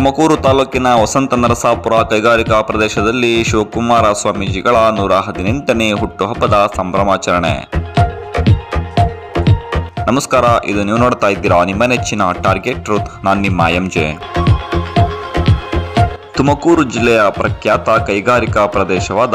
ತುಮಕೂರು ತಾಲೂಕಿನ ವಸಂತ ನರಸಾಪುರ ಕೈಗಾರಿಕಾ ಪ್ರದೇಶದಲ್ಲಿ ಶಿವಕುಮಾರ ಸ್ವಾಮೀಜಿಗಳ ನೂರ ಹದಿನೆಂಟನೇ ಹುಟ್ಟುಹಬ್ಬದ ಸಂಭ್ರಮಾಚರಣೆ. ನಮಸ್ಕಾರ, ಇದು ನೀವು ನೋಡ್ತಾ ಇದ್ದೀರಾ ನಿಮ್ಮ ನೆಚ್ಚಿನ ಟಾರ್ಗೆಟ್ ಟ್ರೂತ್ ನಾನು ನಿಮ್ಮ ಎಂ ತುಮಕೂರು ಜಿಲ್ಲೆಯ ಪ್ರಖ್ಯಾತ ಕೈಗಾರಿಕಾ ಪ್ರದೇಶವಾದ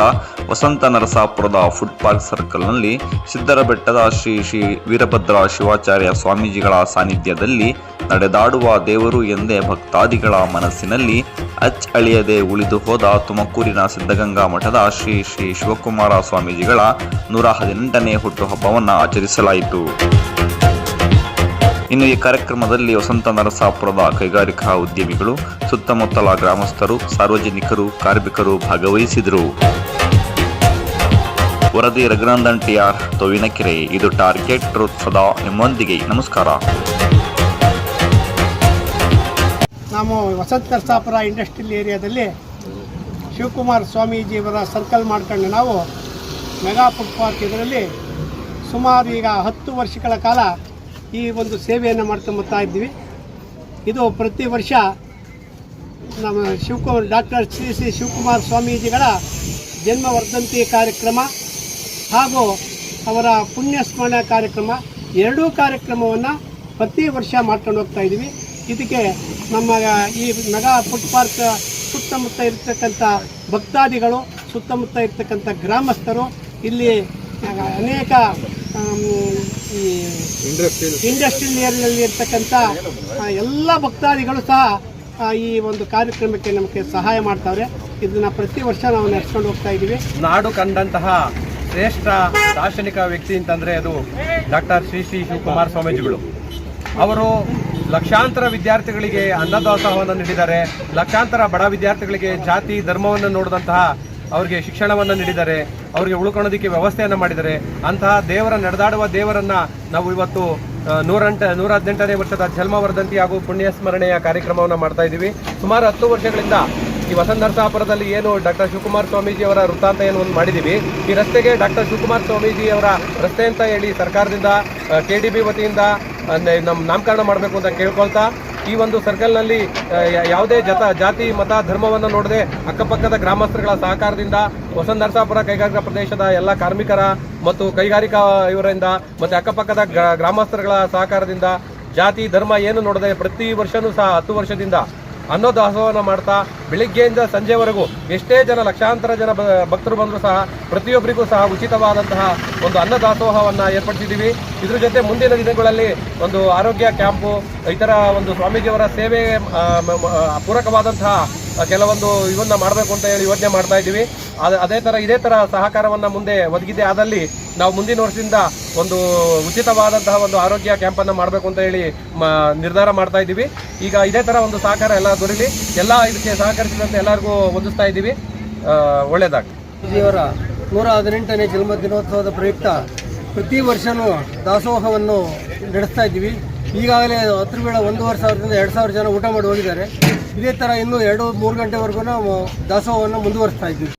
ವಸಂತ ನರಸಾಪುರದ ಫುಡ್ ಪಾರ್ಕ್ ಸರ್ಕಲ್ನಲ್ಲಿ ಸಿದ್ದರಬೆಟ್ಟದ ಶ್ರೀ ಶ್ರೀ ವೀರಭದ್ರ ಶಿವಾಚಾರ್ಯ ಸ್ವಾಮೀಜಿಗಳ ಸಾನ್ನಿಧ್ಯದಲ್ಲಿ ನಡೆದಾಡುವ ದೇವರು ಎಂದೇ ಭಕ್ತಾದಿಗಳ ಮನಸ್ಸಿನಲ್ಲಿ ಅಚ್ ಅಳಿಯದೆ ಉಳಿದು ಹೋದ ತುಮಕೂರಿನ ಸಿದ್ಧಗಂಗಾ ಮಠದ ಶ್ರೀ ಶ್ರೀ ಶಿವಕುಮಾರ ಸ್ವಾಮೀಜಿಗಳ ನೂರ ಹದಿನೆಂಟನೇ ಹುಟ್ಟುಹಬ್ಬವನ್ನು ಆಚರಿಸಲಾಯಿತು. ಇನ್ನು ಈ ಕಾರ್ಯಕ್ರಮದಲ್ಲಿ ವಸಂತ ನರಸಾಪುರದ ಕೈಗಾರಿಕಾ ಉದ್ಯಮಿಗಳು, ಸುತ್ತಮುತ್ತಲ ಗ್ರಾಮಸ್ಥರು, ಸಾರ್ವಜನಿಕರು, ಕಾರ್ಮಿಕರು ಭಾಗವಹಿಸಿದರು. ವರದಿ ರಘುನಂದನ್ ಟಿಆರ್ ತೋವಿನಕೆರೆ, ಇದು ಟಾರ್ಗೆಟ್ ಟ್ರೂತ್ ಸದಾ ನಿಮ್ಮೊಂದಿಗೆ. ನಮಸ್ಕಾರ. ನಾವು ವಸಂತ ನರಸಾಪುರ ಇಂಡಸ್ಟ್ರಿಯಲ್ ಏರಿಯಾದಲ್ಲಿ ಶಿವಕುಮಾರ್ ಸ್ವಾಮೀಜಿಯವರ ಸರ್ಕಲ್ ಮಾಡ್ಕೊಂಡು ನಾವು ಮೆಗಾ ಫುಡ್ ಪಾರ್ಕ್ ಇದರಲ್ಲಿ ಸುಮಾರು ಈಗ ಹತ್ತು ವರ್ಷಗಳ ಕಾಲ ಈ ಒಂದು ಸೇವೆಯನ್ನು ಮಾಡ್ಕೊಂಬತ್ತಾ ಇದ್ದೀವಿ. ಇದು ಪ್ರತಿ ವರ್ಷ ನಮ್ಮ ಶಿವಕುಮಾರ್, ಡಾಕ್ಟರ್ ಶ್ರೀ ಶ್ರೀ ಶಿವಕುಮಾರ್ ಸ್ವಾಮೀಜಿಗಳ ಜನ್ಮ ವರ್ಧಂತಿ ಕಾರ್ಯಕ್ರಮ ಹಾಗೂ ಅವರ ಪುಣ್ಯ ಸ್ಮರಣ ಕಾರ್ಯಕ್ರಮ. ಎರಡೂ ಕಾರ್ಯಕ್ರಮವನ್ನು ಪ್ರತಿ ವರ್ಷ ಮಾಡ್ಕೊಂಡು ಹೋಗ್ತಾ ಇದ್ದೀವಿ. ಇದಕ್ಕೆ ನಮ್ಮ ಈ ಮೆಗಾ ಫುಡ್ ಪಾರ್ಕ್ ಸುತ್ತಮುತ್ತ ಇರ್ತಕ್ಕಂಥ ಭಕ್ತಾದಿಗಳು, ಸುತ್ತಮುತ್ತ ಇರ್ತಕ್ಕಂಥ ಗ್ರಾಮಸ್ಥರು, ಇಲ್ಲಿ ಅನೇಕ ಇಂಡಸ್ಟ್ರಿಯಲ್ ಏರಿಯಾದಲ್ಲಿ ಇರ್ತಕ್ಕಂಥ ಎಲ್ಲ ಭಕ್ತಾದಿಗಳು ಸಹ ಈ ಒಂದು ಕಾರ್ಯಕ್ರಮಕ್ಕೆ ನಮಗೆ ಸಹಾಯ ಮಾಡ್ತಾವ್ರೆ. ಇದನ್ನ ಪ್ರತಿ ವರ್ಷ ನಾವು ನಡೆಸ್ಕೊಂಡು ಹೋಗ್ತಾ ಇದ್ದೀವಿ ನಾಡು ಕಂಡಂತಹ ಶ್ರೇಷ್ಠ ದಾರ್ಶನಿಕ ವ್ಯಕ್ತಿ ಅಂತಂದ್ರೆ ಅದು ಡಾಕ್ಟರ್ ಶ್ರೀ ಶ್ರೀ ಶಿವಕುಮಾರ್ ಸ್ವಾಮೀಜಿಗಳು. ಅವರು ಲಕ್ಷಾಂತರ ವಿದ್ಯಾರ್ಥಿಗಳಿಗೆ ಅನ್ನದಾಸೋಹವನ್ನು ನೀಡಿದ್ದಾರೆ. ಲಕ್ಷಾಂತರ ಬಡ ವಿದ್ಯಾರ್ಥಿಗಳಿಗೆ ಜಾತಿ ಧರ್ಮವನ್ನು ನೋಡಿದಂತಹ ಅವರಿಗೆ ಶಿಕ್ಷಣವನ್ನು ನೀಡಿದ್ದಾರೆ ಅವರಿಗೆ ಉಳ್ಕೊಳ್ಳೋದಕ್ಕೆ ವ್ಯವಸ್ಥೆಯನ್ನು ಮಾಡಿದ್ದಾರೆ ಅಂತಹ ದೇವರ ನಡೆದಾಡುವ ದೇವರನ್ನ ನಾವು ಇವತ್ತು ನೂರಂಟ ನೂರ ಹದಿನೆಂಟನೇ ವರ್ಷದ ಜನ್ಮವರ್ಧಂತಿ ಹಾಗೂ ಪುಣ್ಯ ಸ್ಮರಣೆಯ ಕಾರ್ಯಕ್ರಮವನ್ನು ಮಾಡ್ತಾ ಇದ್ದೀವಿ. ಸುಮಾರು ಹತ್ತು ವರ್ಷಗಳಿಂದ ಈ ವಸಂತ ನರಸಾಪುರದಲ್ಲಿ ಏನು ಡಾಕ್ಟರ್ ಶಿವಕುಮಾರ್ ಸ್ವಾಮೀಜಿ ಅವರ ವೃತ್ತಾಂತ ಏನು ಒಂದು ಮಾಡಿದ್ದೀವಿ. ಈ ರಸ್ತೆಗೆ ಡಾಕ್ಟರ್ ಶಿವಕುಮಾರ್ ಸ್ವಾಮೀಜಿ ಅವರ ರಸ್ತೆ ಅಂತ ಹೇಳಿ ಸರ್ಕಾರದಿಂದ ಕೆ ಡಿ ಬಿ ವತಿಯಿಂದ ನಮ್ಮ ನಾಮಕರಣ ಮಾಡಬೇಕು ಅಂತ ಕೇಳ್ಕೊಳ್ತಾ ಈ ಒಂದು ಸರ್ಕಲ್ನಲ್ಲಿ ಯಾವುದೇ ಜತ, ಜಾತಿ, ಮತ, ಧರ್ಮವನ್ನು ನೋಡದೆ ಅಕ್ಕಪಕ್ಕದ ಗ್ರಾಮಸ್ಥರುಗಳ ಸಹಕಾರದಿಂದ ಹೊಸ ನರಸಾಪುರ ಕೈಗಾರಿಕಾ ಪ್ರದೇಶದ ಎಲ್ಲ ಕಾರ್ಮಿಕರ ಮತ್ತು ಕೈಗಾರಿಕಾ ಇವರಿಂದ ಮತ್ತು ಅಕ್ಕಪಕ್ಕದ ಗ್ರಾ- ಗ್ರಾಮಸ್ಥರುಗಳ ಸಹಕಾರದಿಂದ ಜಾತಿ, ಧರ್ಮ ಏನು ನೋಡದೆ ಪ್ರತಿ ವರ್ಷನೂ ಸಹ ಹತ್ತು ವರ್ಷದಿಂದ ಅನ್ನದಾಸೋಹನ ಮಾಡ್ತಾ ಬೆಳಿಗ್ಗೆಯಿಂದ ಸಂಜೆವರೆಗೂ ಎಷ್ಟೇ ಜನ ಲಕ್ಷಾಂತರ ಜನ ಭಕ್ತರು ಬಂದರೂ ಸಹ ಪ್ರತಿಯೊಬ್ಬರಿಗೂ ಸಹ ಉಚಿತವಾದಂತಹ ಒಂದು ಅನ್ನದಾಸೋಹವನ್ನು ಏರ್ಪಡಿಸಿದ್ದೀವಿ. ಇದ್ರ ಜೊತೆ ಮುಂದಿನ ದಿನಗಳಲ್ಲಿ ಒಂದು ಆರೋಗ್ಯ ಕ್ಯಾಂಪು, ಇತರ ಒಂದು ಸ್ವಾಮೀಜಿಯವರ ಸೇವೆ ಪೂರಕವಾದಂತಹ ಕೆಲವೊಂದು ಇವನ್ನ ಮಾಡಬೇಕು ಅಂತ ಹೇಳಿ ಯೋಚನೆ ಮಾಡ್ತಾ ಇದ್ದೀವಿ. ಅದೇ ಥರ ಇದೇ ಥರ ಸಹಕಾರವನ್ನು ಮುಂದೆ ಒದಗಿದೆ ಆದಲ್ಲಿ ನಾವು ಮುಂದಿನ ವರ್ಷದಿಂದ ಒಂದು ಉಚಿತವಾದಂತಹ ಒಂದು ಆರೋಗ್ಯ ಕ್ಯಾಂಪನ್ನು ಮಾಡಬೇಕು ಅಂತ ಹೇಳಿ ನಿರ್ಧಾರ ಮಾಡ್ತಾ ಇದ್ದೀವಿ. ಈಗ ಇದೇ ಥರ ಒಂದು ಸಹಕಾರ ಎಲ್ಲ ದೊರೀಲಿ, ಎಲ್ಲ ಇದಕ್ಕೆ ಸಹಕರಿಸಿದಂತೆ ಎಲ್ಲರಿಗೂ ಒದಿಸ್ತಾ ಇದ್ದೀವಿ. ಒಳ್ಳೆಯದಾಗಲಿ ಅವರ ನೂರ ಹದಿನೆಂಟನೇ ಜನ್ಮ ದಿನೋತ್ಸವದ ಪ್ರಯುಕ್ತ ಪ್ರತಿ ವರ್ಷವೂ ದಾಸೋಹವನ್ನು ನಡೆಸ್ತಾ ಇದ್ದೀವಿ. ಈಗಾಗಲೇ ಹತ್ತು ಬೇಡ ಒಂದೂವರೆ ಸಾವಿರದಿಂದ ಎರಡು ಸಾವಿರ ಜನ ಊಟ ಮಾಡಿ ಹೋಗಿದ್ದಾರೆ. ಇದೇ ಥರ ಇನ್ನೂ ಎರಡು ಮೂರು ಗಂಟೆವರೆಗೂ ನಾವು ದಾಸೋಹವನ್ನು ಮುಂದುವರಿಸ್ತಾ ಇದ್ದೀವಿ.